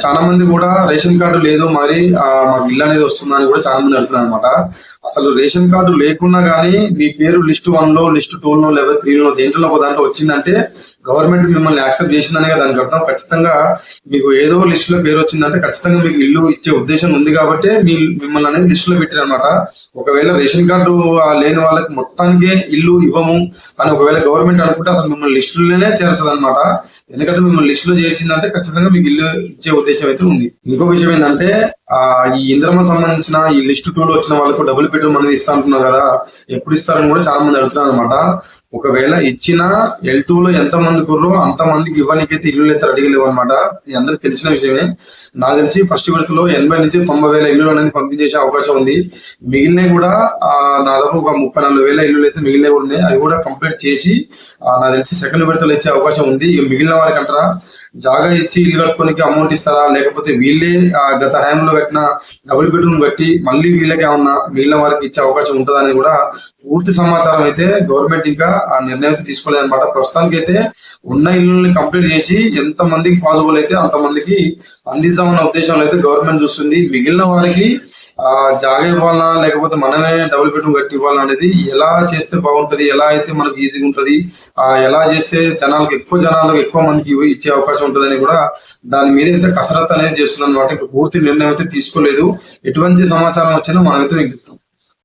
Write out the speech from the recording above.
చాలా మంది కూడా రేషన్ కార్డు లేదు మరి ఆ, మాకు ఇల్లు అనేది వస్తుందని కూడా చాలా మంది అడుగుతున్నారు అనమాట అసలు రేషన్ కార్డు లేకున్నా కానీ మీ పేరు లిస్ట్ వన్లో లిస్ట్ టూ లో లేదా త్రీ లో దేంట్లో ఒక దాంట్లో వచ్చిందంటే గవర్నమెంట్ మిమ్మల్ని యాక్సెప్ట్ చేసిందనే కదా దానికి అర్థం. ఖచ్చితంగా మీకు ఏదో లిస్ట్లో పేరు వచ్చిందంటే ఖచ్చితంగా మీకు ఇల్లు ఇచ్చే ఉద్దేశం ఉంది కాబట్టి మీ మిమ్మల్ని అనేది లిస్ట్లో పెట్టారు అనమాట ఒకవేళ రేషన్ కార్డు లేని వాళ్ళకి మొత్తానికి ఇల్లు ఇవ్వము అని ఒకవేళ గవర్నమెంట్ అనుకుంటే అసలు మిమ్మల్ని లిస్టులోనే చేస్తుంది అనమాట ఎందుకంటే మిమ్మల్ని లిస్ట్లో చేసిందంటే ఖచ్చితంగా మీకు ఇల్లు ఇచ్చే ఉద్దేశం అయితే ఉంది. ఇంకో విషయం ఏంటంటే ఆ ఈ ఇంద్రమ సంబంధించిన ఈ లిస్ట్ టూలో వచ్చిన వాళ్ళకు డబుల్ బెడ్రూమ్ అనేది ఇస్తా అంటున్నారు కదా. ఎప్పుడు ఇస్తారని కూడా చాలా మంది అడుగుతున్నారు అనమాట ఒకవేళ ఇచ్చిన ఎల్ టూ లో ఎంత మంది కుర్రో అంత మందికి ఇవ్వడానికైతే ఇల్లు అయితే అడిగలేవు అనమాట మీ అందరికి తెలిసిన విషయమే. నాకు తెలిసి ఫస్ట్ విడతలో ఎనభై నుంచి తొంభై వేల ఇల్లు అనేది పంపించేసే అవకాశం ఉంది. మిగిలినవి కూడా ఆ, దాదాపు ఒక ముప్పై నాలుగు వేల ఇల్లు అయితే మిగిలినవి ఉన్నాయి. అవి కూడా కంప్లీట్ చేసి నాకు తెలిసి సెకండ్ విడతలో ఇచ్చే అవకాశం ఉంది. ఇక మిగిలిన వారికి అంటారా జాగా ఇచ్చి ఇల్లు కట్టుకోనికి అమౌంట్ ఇస్తారా? లేకపోతే వీళ్ళే గత హయాంలో కట్టిన డబుల్ బెడ్రూమ్ కట్టి మళ్ళీ వీళ్ళకి ఏమన్నా మిగిలిన వారికి ఇచ్చే అవకాశం ఉంటుందా అనేది కూడా పూర్తి సమాచారం అయితే గవర్నమెంట్ ఇంకా ఆ నిర్ణయం అయితే తీసుకోలేదు అనమాట ప్రస్తుతానికి అయితే ఉన్న ఇల్లుని కంప్లీట్ చేసి ఎంత మందికి పాసిబుల్ అయితే అంత మందికి అందిస్తామన్న ఉద్దేశంలో అయితే గవర్నమెంట్ చూస్తుంది. మిగిలిన వారికి ఆ జాగా ఇవ్వాలన్నా లేకపోతే మనమే డబుల్ బెడ్రూమ్ కట్టి ఇవ్వాలన్నా అనేది ఎలా చేస్తే బాగుంటది ఎలా అయితే మనకు ఈజీగా ఉంటది ఆ ఎలా చేస్తే జనాలకు ఎక్కువ జనాలకు ఎక్కువ మందికి ఇచ్చే అవకాశం ఉంటుందని కూడా దాని మీద అయితే కసరత్తు అనేది చేస్తుంది అనమాట ఇంకా పూర్తి నిర్ణయం అయితే తీసుకోలేదు. ఎటువంటి సమాచారం వచ్చినా మనమైతే మీకు